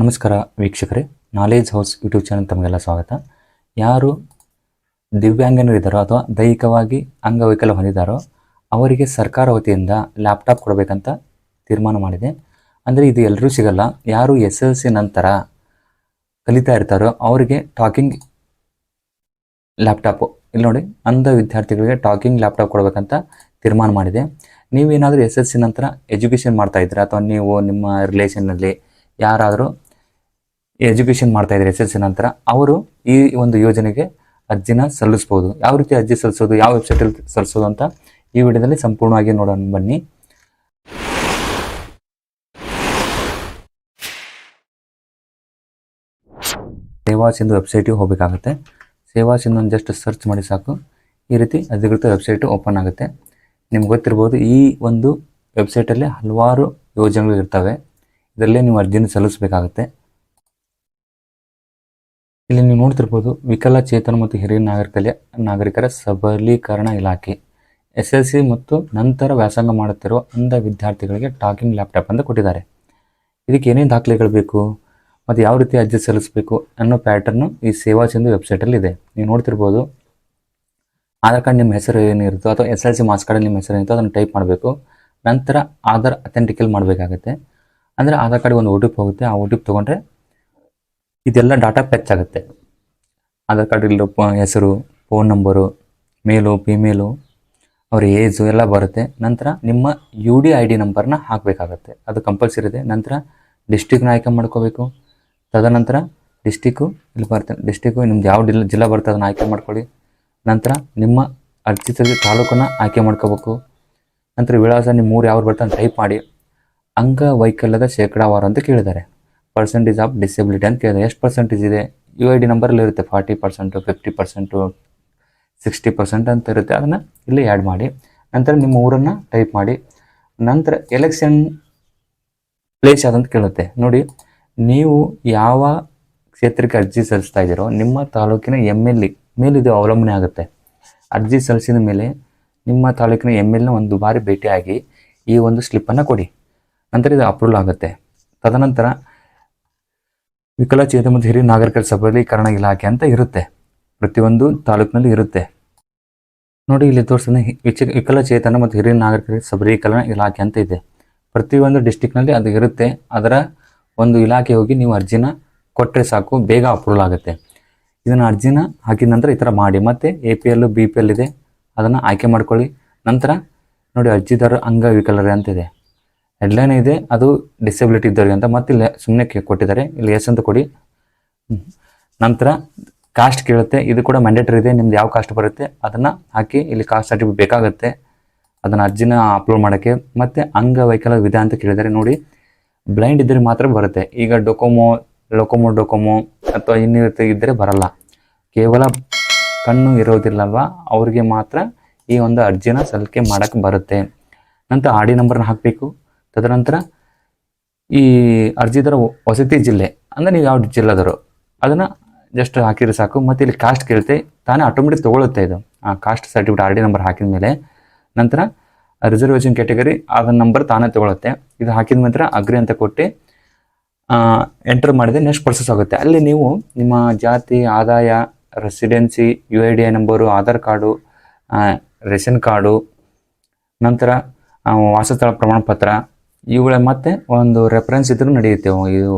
ನಮಸ್ಕಾರ ವೀಕ್ಷಕರೇ knowledge house YouTube channel ತಮಗೆಲ್ಲ ಸ್ವಾಗತ. ಯಾರು ದಿವ್ಯಾಂಗನರಿದ್ದಾರೋ ಅಥವಾ ದೈಹಿಕವಾಗಿ ಅಂಗವೈಕಲ್ಯ ಹೊಂದಿದ್ದಾರೋ ಅವರಿಗೆ ಸರ್ಕಾರ ವತಿಯಿಂದ ಲ್ಯಾಪ್ಟಾಪ್ ಕೊಡಬೇಕಂತ ತೀರ್ಮಾನ ಮಾಡಿದೆ. ಅಂದರೆ ಇದು ಎಲ್ಲರೂ ಸಿಗಲ್ಲ, ಯಾರು ಎಸ್ ಎಲ್ ಸಿ ನಂತರ ಕಲಿತಾ ಇರ್ತಾರೋ ಅವರಿಗೆ ಟಾಕಿಂಗ್ ಲ್ಯಾಪ್ಟಾಪು ಇಲ್ಲಿ ನೋಡಿ, ಅಂಧ ವಿದ್ಯಾರ್ಥಿಗಳಿಗೆ ಟಾಕಿಂಗ್ ಲ್ಯಾಪ್ಟಾಪ್ ಕೊಡಬೇಕಂತ ತೀರ್ಮಾನ ಮಾಡಿದೆ. ನೀವೇನಾದರೂ ಎಸ್ ಎಲ್ ಸಿ ನಂತರ ಎಜುಕೇಷನ್ ಮಾಡ್ತಾ ಇದ್ದೀರಾ ಅಥವಾ ನೀವು ನಿಮ್ಮ ರಿಲೇಷನ್ನಲ್ಲಿ ಯಾರಾದರೂ ಎಜುಕೇಷನ್ ಮಾಡ್ತಾ ಇದ್ದಾರೆ ಎಸ್ ಎಲ್ ಸಿ ನಂತರ, ಅವರು ಈ ಒಂದು ಯೋಜನೆಗೆ ಅರ್ಜಿನ ಸಲ್ಲಿಸ್ಬೋದು. ಯಾವ ರೀತಿ ಅರ್ಜಿ ಸಲ್ಲಿಸೋದು, ಯಾವ ವೆಬ್ಸೈಟಲ್ಲಿ ಸಲ್ಲಿಸೋದು ಅಂತ ಈ ವಿಡಿಯೋದಲ್ಲಿ ಸಂಪೂರ್ಣವಾಗಿ ನೋಡೋಣ, ಬನ್ನಿ. ಸೇವಾ ಸಿಂಧು ವೆಬ್ಸೈಟಿಗೆ ಹೋಗಬೇಕಾಗುತ್ತೆ. ಸೇವಾ ಸಿಂಧು ಜಸ್ಟ್ ಸರ್ಚ್ ಮಾಡಿ ಸಾಕು. ಈ ರೀತಿ ಅಧಿಕೃತ ವೆಬ್ಸೈಟ್ ಓಪನ್ ಆಗುತ್ತೆ. ನಿಮ್ಗೆ ಗೊತ್ತಿರ್ಬೋದು, ಈ ಒಂದು ವೆಬ್ಸೈಟಲ್ಲಿ ಹಲವಾರು ಯೋಜನೆಗಳು ಇರ್ತವೆ. ಇದರಲ್ಲೇ ನೀವು ಅರ್ಜಿನ ಸಲ್ಲಿಸಬೇಕಾಗುತ್ತೆ. ಇಲ್ಲಿ ನೀವು ನೋಡ್ತಿರ್ಬೋದು ವಿಕಲಚೇತನ ಮತ್ತು ಹಿರಿಯ ನಾಗರಿಕಲೆ ನಾಗರಿಕರ ಸಬಲೀಕರಣ ಇಲಾಖೆ. ಎಸ್ ಎಲ್ ಸಿ ಮತ್ತು ನಂತರ ವ್ಯಾಸಂಗ ಮಾಡುತ್ತಿರುವ ಅಂಧ ವಿದ್ಯಾರ್ಥಿಗಳಿಗೆ ಟಾಕಿಂಗ್ ಲ್ಯಾಪ್ಟಾಪ್ ಅಂತ ಕೊಟ್ಟಿದ್ದಾರೆ. ಇದಕ್ಕೆ ಏನೇನು ದಾಖಲೆಗಳು ಬೇಕು? ಮತ್ತು ಯಾವ ರೀತಿ ಅರ್ಜಿ ಸಲ್ಲಿಸಬೇಕು ಅನ್ನೋ ಪ್ಯಾಟರ್ನು ಈ ಸೇವಾ ಸಿಂಧು ವೆಬ್ಸೈಟಲ್ಲಿ ಇದೆ. ನೀವು ನೋಡ್ತಿರ್ಬೋದು, ಆಧಾರ್ ಕಾರ್ಡ್ ನಿಮ್ಮ ಹೆಸರು ಏನಿರುತ್ತೋ ಅಥವಾ S L C marks card ನಿಮ್ಮ ಹೆಸರು ಏನಿರುತ್ತೋ ಅದನ್ನು ಟೈಪ್ ಮಾಡಬೇಕು. ನಂತರ ಆಧಾರ್ ಅಥೆಂಟಿಕಲ್ ಮಾಡಬೇಕಾಗುತ್ತೆ. ಅಂದರೆ ಆಧಾರ್ ಕಾರ್ಡ್ಗೆ ಒಂದು ಒ ಟಿ ಪಿ ಹೋಗುತ್ತೆ. ಆ ಒ ಟಿ ಪಿ ತೊಗೊಂಡ್ರೆ ಇದೆಲ್ಲ ಡಾಟಾ ಪ್ಯಾಚ್ ಆಗುತ್ತೆ. ಆಧಾರ್ ಕಾರ್ಡ್ ಇಲ್ಲೋ ಹೆಸರು ಫೋನ್ ನಂಬರು ಮೇಲು ಫಿಮೇಲು ಅವ್ರ ಏಜು ಎಲ್ಲ ಬರುತ್ತೆ. ನಂತರ ನಿಮ್ಮ ಯು ಡಿ ಐ ಡಿ ನಂಬರ್ನ ಹಾಕಬೇಕಾಗತ್ತೆ. ಅದು ಕಂಪಲ್ಸರಿ ಇದೆ ನಂತರ ಡಿಸ್ಟಿಕ್ನ ಆಯ್ಕೆ ಮಾಡ್ಕೋಬೇಕು. ತದನಂತರ ಡಿಸ್ಟಿಕ್ಕು ಇಲ್ಲಿ ಬರುತ್ತೆ ಡಿಸ್ಟಿಕ್ಕು ನಿಮ್ದು ಯಾವ ಡಿಲ್ ಜಿಲ್ಲಾ ಬರುತ್ತೆ ಅದನ್ನು ಆಯ್ಕೆ ಮಾಡ್ಕೊಳ್ಳಿ. ನಂತರ ನಿಮ್ಮ ಅರ್ಜಿ ತೆಗೆದು ತಾಲೂಕನ್ನು ಆಯ್ಕೆ ಮಾಡ್ಕೋಬೇಕು. ನಂತರ ವಿಳಾಸ ನಿಮ್ಮ ಊರು ಯಾವ್ದು ಅಂತ ಟೈಪ್ ಮಾಡಿ. ಅಂಗವೈಕಲ್ಯದ ಶೇಕಡಾವಾರು ಅಂತ ಕೇಳಿದ್ದಾರೆ. ಪರ್ಸೆಂಟೇಜ್ ಆಫ್ ಡಿಸೆಬಿಲಿಟಿ ಅಂತ ಕೇಳಿದೆ ಎಷ್ಟು ಪರ್ಸೆಂಟೇಜ್ ಇದೆ? ಯು ಐ ಡಿ ನಂಬರಲ್ಲಿ ಇರುತ್ತೆ forty percent fifty percent sixty percent ಅಂತ ಇರುತ್ತೆ. ಅದನ್ನು ಇಲ್ಲಿ ಆ್ಯಡ್ ಮಾಡಿ. ನಂತರ ನಿಮ್ಮ ಊರನ್ನು ಟೈಪ್ ಮಾಡಿ. ನಂತರ ಎಲೆಕ್ಷನ್ ಪ್ಲೇಸ್ ಯಾವ್ದಂತ ಕೇಳುತ್ತೆ. ನೋಡಿ, ನೀವು ಯಾವ ಕ್ಷೇತ್ರಕ್ಕೆ ಅರ್ಜಿ ಸಲ್ಲಿಸ್ತಾ ಇದ್ದೀರೋ, ನಿಮ್ಮ ತಾಲೂಕಿನ ಎಂ ಎಲ್ ಎ ಮೇಲೆ ಇದು ಅವಲಂಬನೆ ಆಗುತ್ತೆ. ಅರ್ಜಿ ಸಲ್ಲಿಸಿದ ಮೇಲೆ ನಿಮ್ಮ ತಾಲೂಕಿನ ಎಂ ಎಲ್ನ ಒಂದು ಬಾರಿ ಭೇಟಿಯಾಗಿ ಈ ಒಂದು ಸ್ಲಿಪ್ಪನ್ನು ಕೊಡಿ. ನಂತರ ಇದು ಅಪ್ರೂವಲ್ ಆಗುತ್ತೆ. ತದನಂತರ ವಿಕಲಚೇತನ ಮತ್ತು ಹಿರಿಯ ನಾಗರಿಕರ ಸಬಲೀಕರಣ ಇಲಾಖೆ ಅಂತ ಇರುತ್ತೆ. ಪ್ರತಿಯೊಂದು ತಾಲೂಕಿನಲ್ಲಿ ಇರುತ್ತೆ. ನೋಡಿ ಇಲ್ಲಿ ತೋರಿಸಿದ ವಿಚ ವಿಕಲಚೇತನ ಮತ್ತು ಹಿರಿಯ ನಾಗರಿಕರ ಸಬಲೀಕರಣ ಇಲಾಖೆ ಅಂತ ಇದೆ. ಪ್ರತಿಯೊಂದು ಡಿಸ್ಟಿಕ್ನಲ್ಲಿ ಅದು ಇರುತ್ತೆ. ಅದರ ಒಂದು ಇಲಾಖೆ ಹೋಗಿ ನೀವು ಅರ್ಜಿನ ಕೊಟ್ಟರೆ ಸಾಕು, ಬೇಗ ಅಪ್ರೂವಲ್ ಆಗುತ್ತೆ. ಇದನ್ನು ಅರ್ಜಿನ ಹಾಕಿದ ನಂತರ ಈ ಥರ ಮಾಡಿ. ಮತ್ತು A P L B P L ಇದೆ. ಅದನ್ನು ಆಯ್ಕೆ ಮಾಡ್ಕೊಳ್ಳಿ. ನಂತರ ನೋಡಿ ಅರ್ಜಿದಾರ ಅಂಗವಿಕಲರೇ ಅಂತಿದೆ ಹೆಡ್ಲೈನ್ ಇದೆ, ಅದು ಡಿಸೆಬಿಲಿಟಿ ಇದ್ದವ್ರಿಗೆ ಅಂತ ಮತ್ತೆ ಇಲ್ಲಿ ಸುಮ್ಮನೆ ಕೊಟ್ಟಿದ್ದಾರೆ. ಇಲ್ಲಿ ಎಸ್ ಅಂತ ಕೊಡಿ. ನಂತರ ಕಾಸ್ಟ್ ಕೇಳುತ್ತೆ, ಇದು ಕೂಡ ಮ್ಯಾಂಡೇಟರಿ ಇದೆ, ನಿಮ್ದು ಯಾವ ಕಾಸ್ಟ್ ಬರುತ್ತೆ, ಅದನ್ನು ಹಾಕಿ ಇಲ್ಲಿ ಕಾಸ್ಟ್ ಸರ್ಟಿಫಿಕೇಟ್ ಬೇಕಾಗುತ್ತೆ. ಅದನ್ನು ಅರ್ಜಿನ ಅಪ್ಲೋಡ್ ಮಾಡೋಕ್ಕೆ. ಮತ್ತು ಅಂಗವೈಕಲ್ಯ ವಿಧ ಅಂತ ಕೇಳಿದ್ದಾರೆ, ನೋಡಿ. ಬ್ಲೈಂಡ್ ಇದ್ದರೆ ಮಾತ್ರ ಬರುತ್ತೆ. ಈಗ ಡೊಕೊಮೊ, ಲೊಕೊಮೊ, ಡೊಕೊಮೊ ಅಥವಾ ಇನ್ನಿರುತ್ತೆ ಇದ್ದರೆ ಬರಲ್ಲ. ಕೇವಲ ಕಣ್ಣು ಇರೋದಿಲ್ಲಲ್ವಾ, ಅವ್ರಿಗೆ ಮಾತ್ರ ಈ ಒಂದು ಅರ್ಜಿನ ಸಲ್ಲಿಕೆ ಮಾಡೋಕ್ಕೆ ಬರುತ್ತೆ. ನಂತರ ಆಡಿ ಡಿ ನಂಬರ್ನ ಹಾಕಬೇಕು. ತದನಂತರ ಈ ಅರ್ಜಿದಾರ ವಸತಿ ಜಿಲ್ಲೆ, ಅಂದರೆ ನೀವು ಯಾವ ಜಿಲ್ಲೆದವರು, ಅದನ್ನು ಜಸ್ಟ್ ಹಾಕಿದ್ರೆ ಸಾಕು. ಮತ್ತು ಇಲ್ಲಿ ಕಾಸ್ಟ್ ಕೇಳುತ್ತೆ, ತಾನೇ ಆಟೋಮೆಟಿಕ್ ತೊಗೊಳುತ್ತೆ ಇದು. ಆ caste certificate R D number ಹಾಕಿದ ಮೇಲೆ. ನಂತರ ರಿಸರ್ವೇಷನ್ ಕ್ಯಾಟಗರಿ ಅದರ ನಂಬರ್ ತಾನೇ ತೊಗೊಳುತ್ತೆ. ಇದು ಹಾಕಿದ ನಂತರ ಅಗ್ರಿ ಅಂತ ಕೊಟ್ಟು ಎಂಟರ್ ಮಾಡಿದರೆ ನೆಕ್ಸ್ಟ್ ಪ್ರೊಸೆಸ್ ಆಗುತ್ತೆ. ಅಲ್ಲಿ ನೀವು ನಿಮ್ಮ ಜಾತಿ, ಆದಾಯ residency U I D I number Aadhaar card ration card, ನಂತರ ವಾಸಸ್ಥಳ ಪ್ರಮಾಣ ಪತ್ರ ಇವುಗಳ ಮತ್ತೆ ಒಂದು ರೆಫರೆನ್ಸ್ ಇದ್ರೂ ನಡೆಯುತ್ತೆ. ಇದು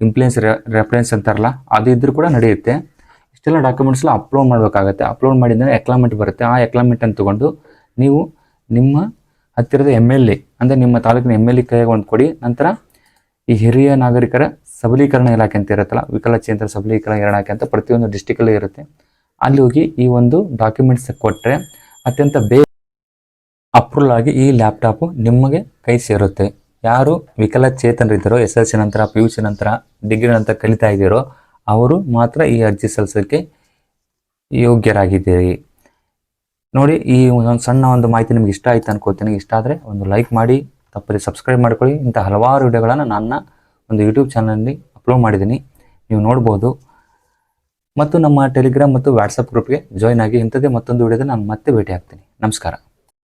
ಇಂಪ್ಲೆನ್ಸ್ ರೆಫರೆನ್ಸ್ ಅಂತಾರಲ್ಲ, ಅದು ಇದ್ರೂ ಕೂಡ ನಡೆಯುತ್ತೆ. ಇಷ್ಟೆಲ್ಲ ಡಾಕ್ಯುಮೆಂಟ್ಸ್ನ ಅಪ್ಲೋಡ್ ಮಾಡಬೇಕಾಗತ್ತೆ. ಅಪ್ಲೋಡ್ ಮಾಡಿದ್ರೆ ಎಕ್ಲಾಮೆಂಟ್ ಬರುತ್ತೆ. ಆ ಎಕ್ಲಾಮೆಂಟನ್ನು ತಗೊಂಡು ನೀವು ನಿಮ್ಮ ಹತ್ತಿರದ ಎಂ ಎಲ್ ಎ ಅಂದರೆ ನಿಮ್ಮ ತಾಲೂಕಿನ ಎಂ ಎಲ್ ಎ ಕೈಗೆ ಒಂದು ಕೊಡಿ. ನಂತರ ಈ ಹಿರಿಯ ನಾಗರಿಕರ ಸಬಲೀಕರಣ ಇಲಾಖೆ ಅಂತ ಇರುತ್ತಲ್ಲ ವಿಕಲಚೇತರ ಸಬಲೀಕರಣ ಇಲಾಖೆ ಅಂತ ಪ್ರತಿಯೊಂದು ಡಿಸ್ಟಿಕಲ್ಲೂ ಇರುತ್ತೆ. ಅಲ್ಲಿ ಹೋಗಿ ಈ ಒಂದು ಡಾಕ್ಯುಮೆಂಟ್ಸ್ ಕೊಟ್ಟರೆ ಅತ್ಯಂತ ಬೇಗ ಅಪ್ರೂವಲ್ ಆಗಿ ಈ ಲ್ಯಾಪ್ಟಾಪು ನಿಮಗೆ ಕೈ ಸೇರುತ್ತೆ. ಯಾರು ವಿಕಲಚೇತನರಿದ್ದಾರೋ, ಎಸ್ ಎಲ್ ಸಿ ನಂತರ ಪಿ ಯು ಸಿ ನಂತರ, ಡಿಗ್ರಿ ನಂತರ ಕಲಿತಾ ಇದ್ದೀರೋ, ಅವರು ಮಾತ್ರ ಈ ಅರ್ಜಿ ಸಲ್ಲಿಸೋಕ್ಕೆ ಯೋಗ್ಯರಾಗಿದ್ದೀರಿ. ನೋಡಿ, ಈ ಒಂದು ಸಣ್ಣ ಒಂದು ಮಾಹಿತಿ ನಿಮ್ಗೆ ಇಷ್ಟ ಆಯ್ತು ಅನ್ಕೋತೀನಿ. ಇಷ್ಟ ಆದರೆ ಒಂದು ಲೈಕ್ ಮಾಡಿ, ತಪ್ಪದೆ ಸಬ್ಸ್ಕ್ರೈಬ್ ಮಾಡ್ಕೊಳ್ಳಿ. ಇಂಥ ಹಲವಾರು ವಿಡಿಯೋಗಳನ್ನು ನನ್ನ ಒಂದು ಯೂಟ್ಯೂಬ್ ಚಾನಲಲ್ಲಿ ಅಪ್ಲೋಡ್ ಮಾಡಿದ್ದೀನಿ. ನೀವು ನೋಡ್ಬೋದು. ಮತ್ತು ನಮ್ಮ ಟೆಲಿಗ್ರಾಮ್ ಮತ್ತು ವಾಟ್ಸಪ್ ಗ್ರೂಪ್ಗೆ ಜಾಯ್ನ್ ಆಗಿ ಇಂಥದ್ದೇ ಮತ್ತೊಂದು ವಿಡಿಯೋದಲ್ಲಿ ನಾನು ಮತ್ತೆ ಭೇಟಿ ಆಗ್ತೀನಿ. ನಮಸ್ಕಾರ.